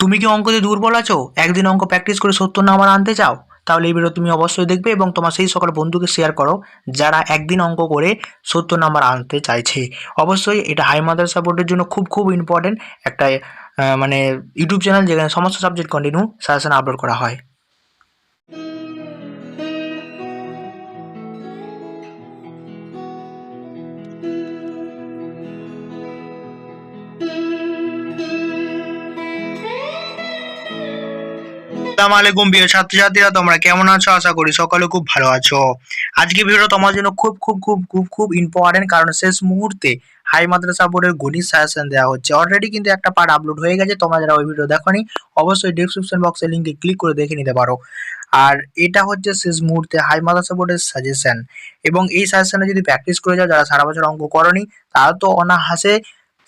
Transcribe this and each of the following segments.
তুমি কি অঙ্কতে দুর্বল আছো? একদিন অঙ্ক প্র্যাকটিস করে সত্তর নাম্বার আনতে চাও? তাহলে এই ভিডিও তুমি অবশ্যই দেখবে এবং তোমার সেই সকল বন্ধুকে শেয়ার করো যারা একদিন অঙ্ক করে সত্য নাম্বার আনতে চাইছে। অবশ্যই এটা হাই মাদার সাপোর্টের জন্য খুব খুব ইম্পর্টেন্ট একটা মানে ইউটিউব চ্যানেল যেখানে সমস্ত সাবজেক্ট কন্টিনিউ সাজেশন আপলোড করা হয়। আসসালামু আলাইকুম প্রিয় ছাত্রছাত্রীরা, তোমরা কেমন আছো? আশা করি সকলে খুব ভালো আছো। আজকে ভিডিও তোমার জন্য খুব খুব খুব খুব খুব ইম্পর্টেন্ট কারণ শেষ মুহূর্তে হাই মাদ্রাসা বোর্ডের গণিত সাজেশন দেওয়া হচ্ছে। অলরেডি কিন্তু একটা পার্ট আপলোড হয়ে গেছে, তোমরা যারা ওই ভিডিও দেখোনি, অবশ্যই ডিসক্রিপশন বক্সে লিঙ্কে ক্লিক করে দেখে নিতে পারো। আর এটা হচ্ছে শেষ মুহূর্তে হাই মাদ্রাসা বোর্ডের সাজেশন এবং এই সাজেশনে যদি প্র্যাকটিস করে যাও, যারা সারা বছর অঙ্ক করনি, তারা তো অনাহাসে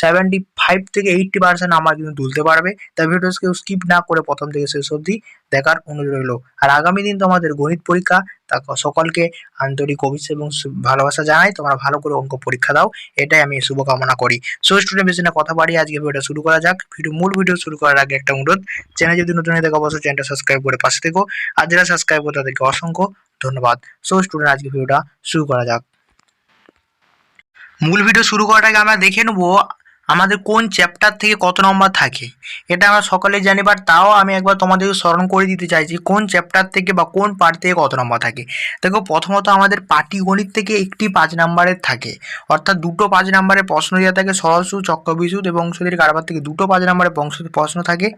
সেভেন্টি ফাইভ থেকে এইটটি পার্সেন্ট নাম্বার কিন্তু তুলতে পারবে। তাই ভিডিওস স্কিপ না করে প্রথম থেকে শেষ অবধি দেখার অনুরোধ রইল। আর আগামী দিন তোমাদের গণিত পরীক্ষা, তা সকলকে আন্তরিক অভিষ এবং ভালোবাসা জানাই। তোমরা ভালো করে অঙ্ক পরীক্ষা দাও। এটাই আমি শুভকামনা করি। সো স্টুডেন্ট বেশি না কথা বাড়িয়ে আজকে ভিডিওটা শুরু করা যাক। ভিডিও মূল ভিডিও শুরু করার আগে একটা অনুরোধ। চ্যানেল যদি নতুন হয়ে থাকে, অবশ্যই চ্যানেলটা সাবস্ক্রাইব করে পাশে থেকো। আর যারা সাবস্ক্রাইব করে, তাদেরকে অসংখ্য ধন্যবাদ। সো স্টুডেন্ট আজকে ভিডিওটা শুরু করা যাক। মূল ভিডিও শুরু আগে আমরা দেখে নেব আমাদের কোন চ্যাপ্টার থেকে কত নম্বর থাকে? এটা আমরা সকলে জানি বাট তাও আমি একবার তোমাদেরকে স্মরণ করে দিতে চাইছি কোন চ্যাপ্টার থেকে বা কোন পার্ট থেকে কত নম্বর থাকে। দেখো, প্রথমত আমাদের পাটিগণিত থেকে একটি পাঁচ নম্বরের থাকে। অর্থাৎ দুটো পাঁচ নম্বরের প্রশ্ন দেওয়া থাকে সরসু চক্রবিশুদ এবং সুদের কারবার থেকে দুটো পাঁচ নম্বরের বংশ প্রশ্ন থাকে।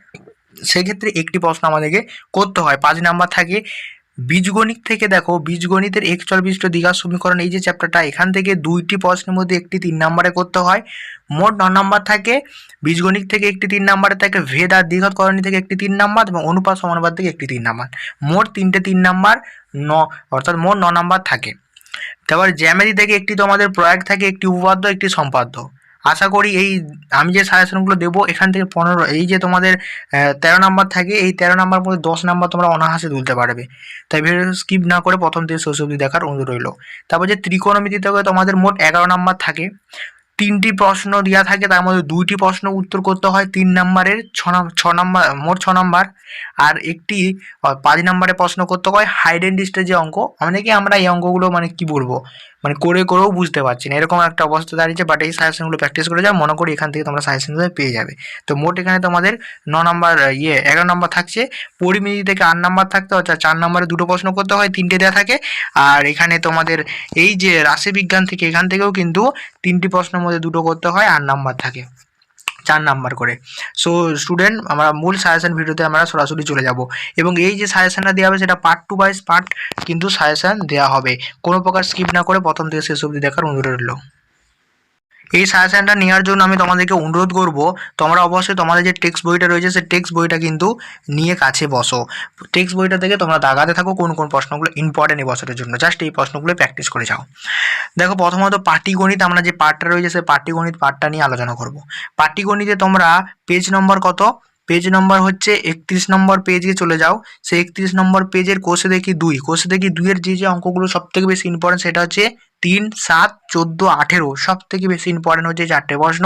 সেক্ষেত্রে একটি প্রশ্ন আমাদেরকে করতে হয়। পাঁচ নাম্বার থাকে বীজগণিত থেকে দেখো, বীজগণিতের একচল বিশিষ্ট দ্বিঘাত সমীকরণ এই যে চ্যাপ্টারটা এখান থেকে দুইটি প্রশ্নের মধ্যে একটি তিন নম্বরে করতে হয়। মোট ন নম্বর থাকে বীজগণিত থেকে একটি তিন নম্বরে থাকে ভেদ আর দ্বিঘাত করণী থেকে একটি তিন নম্বর এবং অনুপাত সমানুপাত থেকে একটি তিন নম্বর। মোট তিনটে তিন নম্বর ন, অর্থাৎ মোট ন নম্বর থাকে। তারপর জ্যামিতি থেকে একটি তোমাদের প্রয়োগ থাকে, একটি উপপাদ্য, একটি সম্পাদ্য। আশা করি এই, আমি যে সাজেশনগুলো দেবো, এখান থেকে পনেরো, এই যে তোমাদের তেরো নাম্বার থাকে, এই তেরো নাম্বার মধ্যে দশ নাম্বার তোমরা অনাহাসে তুলতে পারবে। তাই ভিডিও স্কিপ না করে প্রথম থেকে শেষ দেখার অনুরোধ রইল। তারপর যে ত্রিকোণমিতি থেকে তোমাদের মোট এগারো নাম্বার থাকে তিনটি প্রশ্ন দেওয়া থাকে, তার মধ্যে দুইটি প্রশ্ন উত্তর করতে হয় তিন নাম্বারের ছ ছ নাম্বার, মোট ছ নাম্বার। আর একটি পাঁচ নাম্বারের প্রশ্ন করতে হয় হাইড অ্যান্ড ডিস্টের যে অঙ্ক। অনেকে আমরা এই অঙ্কগুলো মানে কি বলব? মানে করে করেও বুঝতে পারছি না। এরকম একটা অবস্থা দাঁড়িয়েছে বাট এই সাজেশনগুলো প্র্যাকটিস করে যাও, মনে করি এখান থেকে তোমরা সাজেশন পেয়ে যাবে। তো মোট এখানে তোমাদের ন নাম্বার ইয়ে এগারো নাম্বার থাকছে। পরিমিতি থেকে আট নাম্বার থাকতে অর্থাৎ চার নাম্বারে দুটো প্রশ্ন করতে হয়, তিনটে দেওয়া থাকে। আর এখানে তোমাদের এই যে রাশিবিজ্ঞান থেকে এখান থেকেও কিন্তু তিনটি প্রশ্নের মধ্যে দুটো করতে হয় আট নাম্বার থাকে, চার নাম্বার করে। সো স্টুডেন্ট আমরা মূল সাজেশন ভিডিওতে আমরা সরাসরি চলে যাব। এবং এই যে সাজেশনটা দেওয়া হবে সেটা পার্ট টু বাইস পার্ট কিন্তু সাজেশন দেওয়া হবে। কোনো প্রকার স্কিপ না করে প্রথম থেকে শেষ অবধি দেখার অনুরোধ রইল। এই সাজেশনটা নেওয়ার জন্য আমি তোমাদেরকে অনুরোধ করব, তোমরা অবশ্যই তোমাদের যে টেক্সট বইটা রয়েছে, সেই টেক্সট বইটা কিন্তু নিয়ে কাছে বসো। টেক্সট বইটা থেকে তোমরা দাগাতে থাকো, কোন কোন প্রশ্নগুলো ইম্পর্টেন্ট এই বছরের জন্য। জাস্ট এই প্রশ্নগুলো প্র্যাকটিস করে যাও। দেখো, প্রথমত পাটিগণিত, আমরা যে পার্টটা রয়েছে, সেই পাটিগণিত পার্টটা নিয়ে আলোচনা করব। পাটিগণিতে তোমরা পেজ নম্বর কত? পেজ নম্বর হচ্ছে একত্রিশ নম্বর পেজে চলে যাও। সেই একত্রিশ নম্বর পেজের কোষে দেখি দুই। কোষে দেখি দুইয়ের যে যে অঙ্কগুলো সব থেকে বেশি ইম্পর্টেন্ট সেটা হচ্ছে তিন সাত চোদ্দ আঠেরো সব থেকে বেশি ইম্পর্টেন্ট হচ্ছে চারটে প্রশ্ন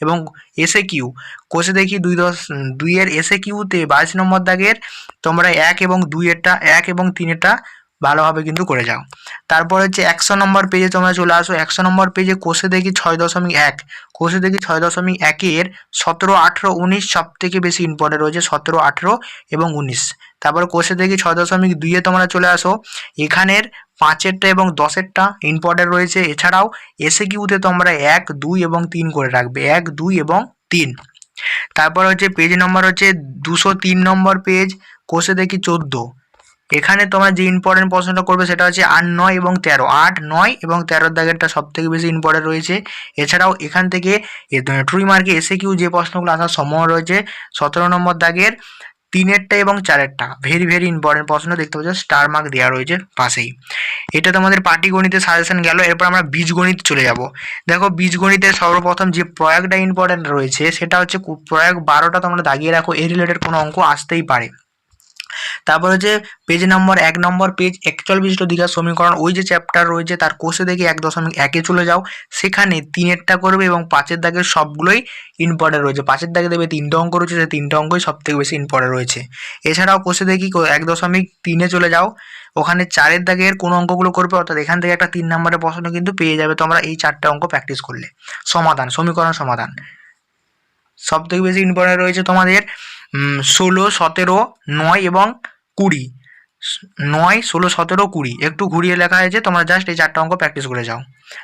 এবং এসে কিউ কোষে দেখি দুই দশ দুইয়ের এসে কিউতে বাইশ নম্বর দাগের তোমরা এক এবং দুইয়েরটা, এক এবং তিনেরটা ভালোভাবে কিন্তু করে যাও। তারপর হচ্ছে একশো নম্বর পেজে তোমরা চলে আসো। একশো নম্বর পেজে কোষে দেখি ছয় দশমিক এক। কোষে দেখি ছয় দশমিক একের সতেরো, আঠেরো, উনিশ সব থেকে বেশি ইম্পর্টেন্ট রয়েছে, সতেরো, আঠেরো এবং উনিশ। তারপর কোষে দেখি ছয় দশমিক দুইয়ে তোমরা চলে আসো। এখানের পাঁচেরটা এবং দশেরটা ইম্পর্টেন্ট রয়েছে। এছাড়াও এসে কিউতে তোমরা এক, দুই এবং তিন করে রাখবে। এক, দুই এবং তিন। তারপর হচ্ছে পেজ নম্বর হচ্ছে দুশো তিন নম্বর পেজ কোষে দেখি চোদ্দ। এখানে তোমরা যে ইম্পর্টেন্ট প্রশ্নটা করবে সেটা হচ্ছে আট, নয় এবং তেরো। আট, নয় এবং তেরোর দাগেরটা সব থেকে বেশি ইম্পর্টেন্ট রয়েছে। এছাড়াও এখান থেকে ট্রুই মার্কে এসে কিউ যে প্রশ্নগুলো আসার সম্ভাবনা রয়েছে, সতেরো নম্বর দাগের তিনেরটা এবং চারেরটা। ভেরি ভেরি ইম্পর্টেন্ট প্রশ্ন দেখতে পাচ্ছ স্টার মার্ক দেওয়া রয়েছে পাশেই। এটা তোমাদের পাটিগণিতের সাজেশন গেল, এরপর আমরা বীজগণিত চলে যাব। দেখো বীজগণিতের সর্বপ্রথম যে প্রয়োগটা ইম্পর্টেন্ট রয়েছে, সেটা হচ্ছে প্রয়োগ বারোটা তোমরা দাগিয়ে রাখো এই রিলেটেড কোনো অঙ্ক আসতেই পারে। তারপর হচ্ছে পেজ নম্বর এক নম্বর পেজ একচল্লিশ বিশিষ্ট দীঘার সমীকরণ, ওই যে চ্যাপ্টার রয়েছে, তার কোষে দেখে এক দশমিক একে চলে যাও। সেখানে তিনেরটা করবে এবং পাঁচের দাগের সবগুলোই ইম্পর্টেন্ট রয়েছে। পাঁচের দাগে দেবে তিনটে অঙ্ক রয়েছে, সেই তিনটে অঙ্কই সব থেকে বেশি ইম্পর্টেন্ট রয়েছে। এছাড়াও কোষে দেখি এক দশমিক তিনে চলে যাও। ওখানে চারের দাগের কোন অঙ্কগুলো করবে, অর্থাৎ এখান থেকে একটা তিন নম্বরের প্রশ্ন কিন্তু পেয়ে যাবে তোমরা এই চারটে অঙ্ক প্র্যাকটিস করলে। সমাধান, সমীকরণ সমাধান। সব থেকে বেশি ইম্পর্টেন্ট রয়েছে তোমাদের ষোলো, সতেরো, নয় এবং কুড়ি। নয়, ষোলো, সতেরো, কুড়ি। একটু ঘুরিয়ে লেখা হয়েছে, তোমরা জাস্ট এই চারটা অঙ্ক প্র্যাকটিস করে যাও।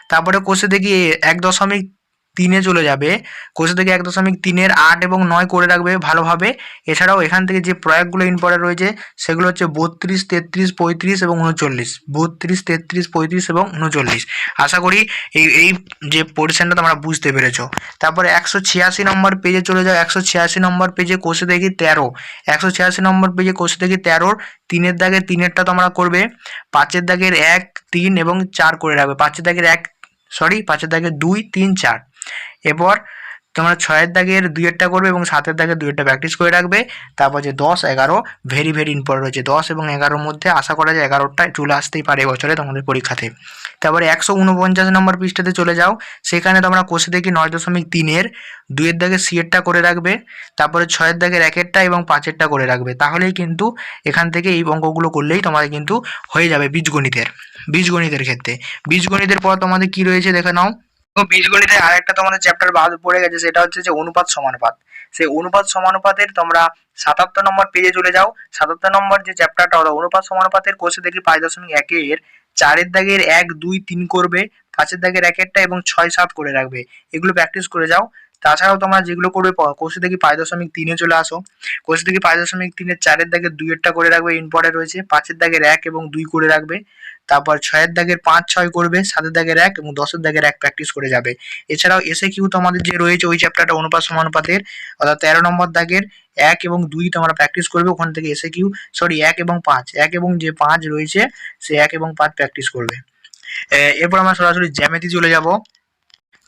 তারপরে কোষে দেখি এক দশমিক তিনে চলে যাবে। কোষে থেকে এক দশমিক তিনের আট এবং নয় করে রাখবে ভালোভাবে। এছাড়াও এখান থেকে যে প্রয়োগগুলো ইম্পর্টেন্ট রয়েছে, সেগুলো হচ্ছে বত্রিশ, তেত্রিশ, পঁয়ত্রিশ এবং উনচল্লিশ। বত্রিশ, তেত্রিশ, পঁয়ত্রিশ এবং উনচল্লিশ। আশা করি এই এই যে পোর্শনটা তোমরা বুঝতে পেরেছ। তারপরে একশো ছিয়াশি নম্বর পেজে চলে যাও। একশো ছিয়াশি নম্বর পেজে কোষে দেখি তেরো। একশো ছিয়াশি নম্বর পেজে কোষে দেখি তেরোর। তিনের দাগের তিনেরটা তোমরা করবে। পাঁচের দাগের এক, তিন এবং চার করে রাখবে। পাঁচের দাগের এক সরি পাঁচের দাগের দুই, তিন, চার। এরপর তোমরা ছয়ের দাগের দুইয়েরটা করবে এবং সাতের দাগের দুইয়েরটা প্র্যাকটিস করে রাখবে। তারপর যে দশ, এগারো ভেরি ভেরি ইম্পর্টেন্ট রয়েছে দশ এবং এগারোর মধ্যে আশা করা যায় এগারোটা চলে আসতেই পারে এবছরে তোমাদের পরীক্ষাতে। তারপরে একশো উনপঞ্চাশ নম্বর পৃষ্ঠাতে চলে যাও। সেখানে তোমরা কোষে দেখি নয় দশমিক তিনের, দুইয়ের দাগে সিয়েরটা করে রাখবে, তারপরে ছয়ের দাগের একেরটা এবং পাঁচেরটা করে রাখবে। তাহলেই কিন্তু এখান থেকে এই অঙ্কগুলো করলেই তোমাদের কিন্তু হয়ে যাবে বীজগণিতের বীজগণিতের ক্ষেত্রে। বীজগণিতের পর তোমাদের কি রয়েছে দেখে নাও। বীজগণিতের আরেকটা তোমাদের চ্যাপ্টার বাদ পড়ে গেছে, সেটা হচ্ছে যে অনুপাত সমানুপাত। সেই অনুপাত সমানুপাতের তোমরা সাতাত্তর নম্বর পেজে চলে যাও। সাতাত্তর নম্বর যে চ্যাপ্টারটা হলো অনুপাত সমানুপাতের কোষে দেখি পাঁচ দশমিক একের, চারের দাগের এক, দুই, তিন করবে, পাঁচের দাগের একটা এবং ছয়, সাত করে রাখবে। এগুলো প্র্যাকটিস করে যাও। তাছাড়াও তোমরা যেগুলো করবে কোষে দেখি পাঁচ দশমিক তিনে চলে আসো। কোষে থেকে পাঁচ দশমিক তিনের চারের দাগের দুইয়েরটা করে রাখবে ইম্পর্টেন্ট রয়েছে। পাঁচের দাগের এক এবং দুই করে রাখবে। তারপর ছয়ের দাগের পাঁচ, ছয় করবে, সাতের দাগের এক এবং দশের দাগের এক প্র্যাকটিস করে যাবে। এছাড়াও এসে কিউ তোমাদের যে রয়েছে, ওই চ্যাপ্টারটা অনুপাত, সমানুপাতের, অর্থাৎ তেরো নম্বর দাগের এক এবং দুই তোমরা প্র্যাকটিস করবে, ওখান থেকে এসে কিউ সরি এক এবং পাঁচ। এক এবং যে পাঁচ রয়েছে, সে এক এবং পাঁচ প্র্যাকটিস করবে। এরপর আমরা সরাসরি জ্যামিতি চলে যাব।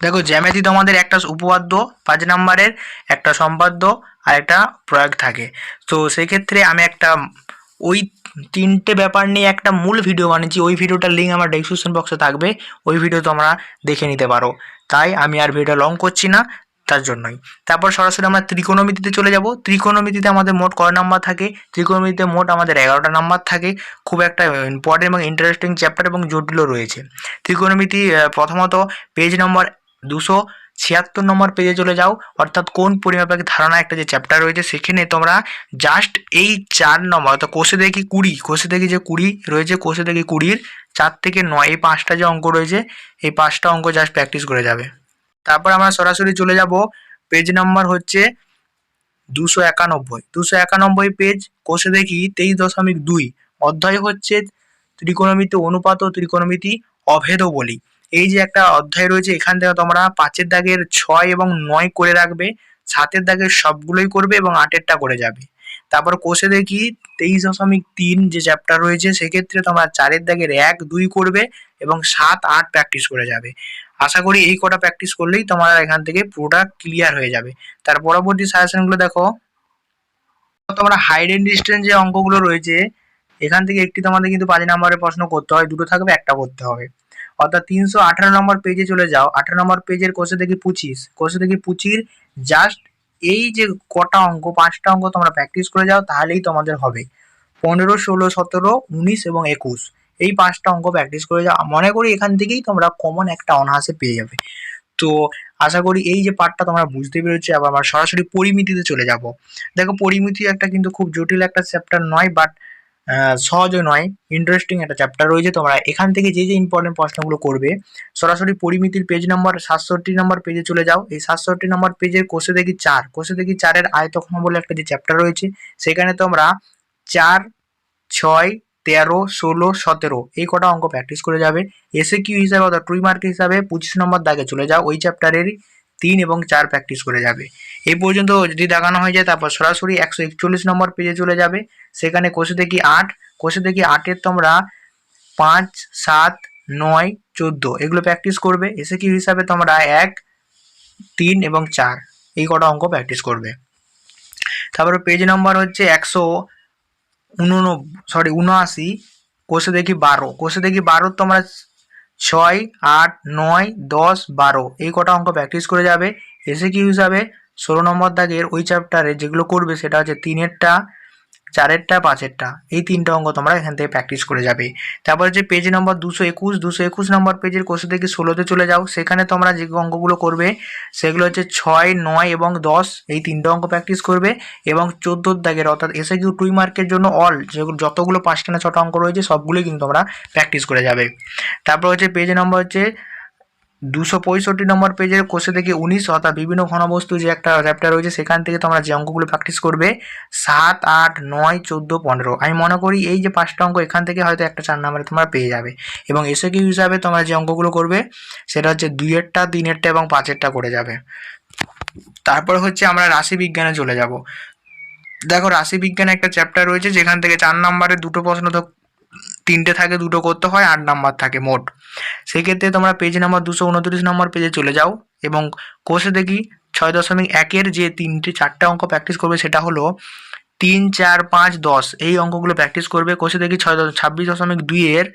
দেখো, জ্যামিতি তোমাদের একটা উপপাদ্য, পাঁচ নাম্বারের একটা সম্পাদ্য আর একটা প্রয়োগ থাকে। তো সেক্ষেত্রে আমি একটা, ওই তিনটে ব্যাপার নিয়ে একটা মূল ভিডিও বানিয়েছি। ওই ভিডিওটার লিঙ্ক আমার ডেসক্রিপশন বক্সে থাকবে। ওই ভিডিও তোমরা দেখে নিতে পারো। তাই আমি আর ভিডিওটা লং করছি না, তার জন্যই। তারপর সরাসরি আমরা ত্রিকোণমিতিতে চলে যাব। ত্রিকোণমিতিতে আমাদের মোট কয় নাম্বার থাকে? ত্রিকোণমিতিতে মোট আমাদের এগারোটা নাম্বার থাকে। খুব একটা ইম্পর্টেন্ট এবং ইন্টারেস্টিং চ্যাপ্টার এবং জটিলও রয়েছে। ত্রিকোণমিতি প্রথমত পেজ নম্বর দুশো ছিয়াত্তর নম্বর পেজে চলে যাও। অর্থাৎ কোন পরিমাপের ধারণা একটা যে চ্যাপ্টার রয়েছে, সেখানে তোমরা জাস্ট এই চার নম্বর, অর্থাৎ কোষে দেখি কুড়ি, কোষে দেখি যে কুড়ি রয়েছে, কোষে দেখি কুড়ির চার থেকে নয়, এই পাঁচটা যে অঙ্ক রয়েছে, এই পাঁচটা অঙ্ক জাস্ট প্র্যাকটিস করে যাবে। তারপর আমরা সরাসরি চলে যাব পেজ নাম্বার হচ্ছে দুশো একানব্বই। দুশো একানব্বই পেজ কোষে দেখি তেইশ দশমিক দুই। অধ্যায় হচ্ছে ত্রিকোণমিতি অনুপাত ও ত্রিকোণমিতি অভেদ বলি। এই যে একটা অধ্যায় রয়েছে, এখান থেকে তোমরা পাঁচের দাগের ছয় এবং নয় করে রাখবে, সাতের দাগের সবগুলোই করবে এবং আটেরটা করে যাবে। তারপর কোষে দেখি তেইশ দশমিক তিন যে চ্যাপ্টার রয়েছে, সেক্ষেত্রে তোমরা চারের দাগের এক, দুই করবে এবং সাত, আট প্র্যাকটিস করে যাবে। আশা করি এই কটা প্র্যাকটিস করলেই তোমার এখান থেকে পুরোটা ক্লিয়ার হয়ে যাবে। তার পরবর্তী সাজেশনগুলো দেখো। তোমরা হাইড এন্ড ডিস্টেন্স যে অঙ্কগুলো রয়েছে, এখান থেকে একটি তোমাদের কিন্তু পাঁচ নম্বরের প্রশ্ন করতে হয়, দুটো থাকবে, একটা করতে হবে। অর্থাৎ তিনশো আঠারো নম্বর পেজে চলে যাও। আঠারো নম্বর পেজের কোষে দেখি পঁচিশ কোষে দেখি পঁচির জাস্ট এই যে কটা অঙ্ক, পাঁচটা অঙ্ক তোমরা প্র্যাকটিস করে যাও, তাহলেই তোমাদের হবে। পনেরো, ষোলো, সতেরো, উনিশ এবং একুশ। এই পাঁচটা অঙ্ক প্র্যাকটিস করে যাও। মনে করি এখান থেকেই তোমরা কমন একটা অনায়াসে পেয়ে যাবে। তো আশা করি এই যে পার্টটা তোমরা বুঝতে পেরেছ আবার আমরা সরাসরি পরিমিতিতে চলে যাব। দেখো, পরিমিতি একটা কিন্তু খুব জটিল একটা চ্যাপ্টার নয় বাট সহজও নয়। ইন্টারেস্টিং একটা চ্যাপ্টার রয়েছে। তোমরা এখান থেকে যে যে ইম্পর্টেন্ট প্রশ্নগুলো করবে, সরাসরি পরিমিতির পেজ নম্বর সাতষট্টি নম্বর পেজে চলে যাও। এই সাতষট্টি নম্বর পেজের কোষে দেখি চার। কোষে দেখি চারের আয়তক্ষম বলে একটা যে চ্যাপ্টার রয়েছে, সেখানে তোমরা চার, ছয়, তেরো, ষোলো, সতেরো এই কটা অঙ্ক প্র্যাকটিস করে যাবে। এসে কিউ হিসাবে অর্থাৎ টুই মার্ক হিসাবে পঁচিশ নম্বর দাগে চলে যাও। ওই চ্যাপ্টারেরই তিন এবং চার প্র্যাকটিস করে যাবে। এই পর্যন্ত যদি দেখানো হয়ে যায়, তারপর সরাসরি একশো একচল্লিশ নম্বর পেজে চলে যাবে। সেখানে কোষে দেখি আট, কোষে দেখি আটের তোমরা পাঁচ, সাত, নয়, চোদ্দ এগুলো প্র্যাকটিস করবে। এসে কি হিসাবে তোমরা এক, তিন এবং চার এই কটা অঙ্ক প্র্যাকটিস করবে। তারপরে পেজ নাম্বার হচ্ছে একশো উনন সরি উনআশি, কোষে দেখি বারো। কোষে দেখি বারো তোমরা ছয়, আট, নয়, দশ, বারো। এই কটা অঙ্ক প্র্যাকটিস করে যাবে, এসে কি হিসাবে ষোলো নম্বর দাগের ওই চ্যাপ্টারে যেগুলো করবে সেটা হচ্ছে তিনেরটা চারেরটা, পাঁচেরটা, এই তিনটা অঙ্ক তোমরা এখান থেকে প্র্যাকটিস করে যাবে। তারপর হচ্ছে পেজ নম্বর দুশো একুশ দুশো একুশ নম্বর পেজের কোষে থেকে ষোলোতে চলে যাও। সেখানে তোমরা যে অঙ্কগুলো করবে, সেগুলো হচ্ছে ছয়, নয় এবং দশ, এই তিনটা অঙ্ক প্র্যাকটিস করবে এবং চোদ্দোর দাগের অর্থাৎ এসে কিউ টুই মার্কের জন্য অল যেগুলো যতগুলো পাঁচটা না ছটা অঙ্ক রয়েছে, সবগুলোই কিন্তু তোমরা প্র্যাকটিস করে যাবে। তারপর হচ্ছে পেজ নম্বর হচ্ছে দুশো পঁয়ষট্টি নম্বর পেজের কোষে থেকে উনিশ, অর্থাৎ বিভিন্ন ঘনবস্তু যে একটা চ্যাপ্টার রয়েছে, সেখান থেকে তোমরা যে অঙ্কগুলো প্র্যাকটিস করবে, সাত, আট, নয়, চোদ্দ, পনেরো। আমি মনে করি এই যে পাঁচটা অঙ্ক, এখান থেকে হয়তো একটা চার নম্বরে তোমরা পেয়ে যাবে। এবং এসে কি হিসাবে তোমরা যে অঙ্কগুলো করবে, সেটা হচ্ছে দুইয়েরটা, তিনেরটা এবং পাঁচেরটা করে যাবে। তারপর হচ্ছে আমরা রাশি বিজ্ঞানে চলে যাব। দেখো, রাশি বিজ্ঞানে একটা চ্যাপ্টার রয়েছে, যেখান থেকে চার নম্বরে দুটো প্রশ্ন তিনটে থাকে, দুটো করতে হয়, আট নাম্বার থাকে মোট। সেক্ষেত্রে তোমরা পেজ নাম্বার দুশো উনত্রিশ নম্বর পেজে চলে যাও এবং কোষে দেখি ছয় দশমিক একের যে তিনটে, চারটে অঙ্ক প্র্যাকটিস করবে সেটা হলো তিন, চার, পাঁচ, দশ। এই অঙ্কগুলো প্র্যাকটিস করবে। কোষে দেখি ছয় ছাব্বিশ দশমিক দুইয়ের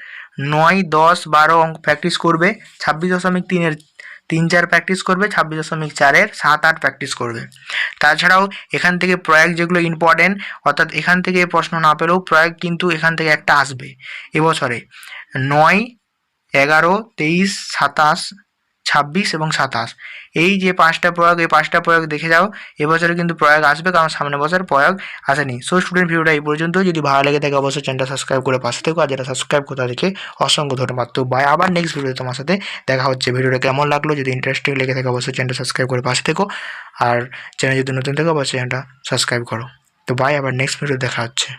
নয়, দশ, বারো অঙ্ক প্র্যাকটিস করবে। ছাব্বিশ দশমিক তিনের তিন চার প্র্যাকটিস করবে, ছাব্বিশ দশমিক চারের সাত আট প্র্যাকটিস করবে। তাছাড়াও এখান থেকে প্রয়োগ যেগুলো ইম্পর্টেন্ট অর্থাৎ এখান থেকে প্রশ্ন না পেলেও প্রয়োগ কিন্তু এখান থেকে একটা আসবে। এবছরে নয়, এগারো, তেইশ, সাতাশ ছাব্বিশ এবং সাতাশ। এই যে পাঁচটা প্রয়োগ, এই পাঁচটা প্রয়োগ দেখে যাও, এবছরে কিন্তু প্রয়োগ আসবে, কারণ সামনে বছর প্রয়োগ আসেনি। সো স্টুডেন্ট ভিডিওটা এই পর্যন্ত। যদি ভালো লেগে থাকে, অবশ্যই চ্যানেলটা সাবস্ক্রাইব করে পাশে থেকো, আর যেটা সাবস্ক্রাইব করতে দেখে, অসংখ্য ধন্যবাদ। তো বাই আবার নেক্সট ভিডিও তোমার সাথে দেখা হচ্ছে। ভিডিওটা কেমন লাগল? যদি ইন্টারেস্টিং লেগে থাকে, অবশ্যই চ্যানেলটা সাবস্ক্রাইব করে পাশে থেকো, আর চ্যানেল যদি নতুন থাকে, অবশ্যই চ্যানেলটা সাবস্ক্রাইব করো। তো বাই আবার নেক্সট ভিডিও দেখা হচ্ছে।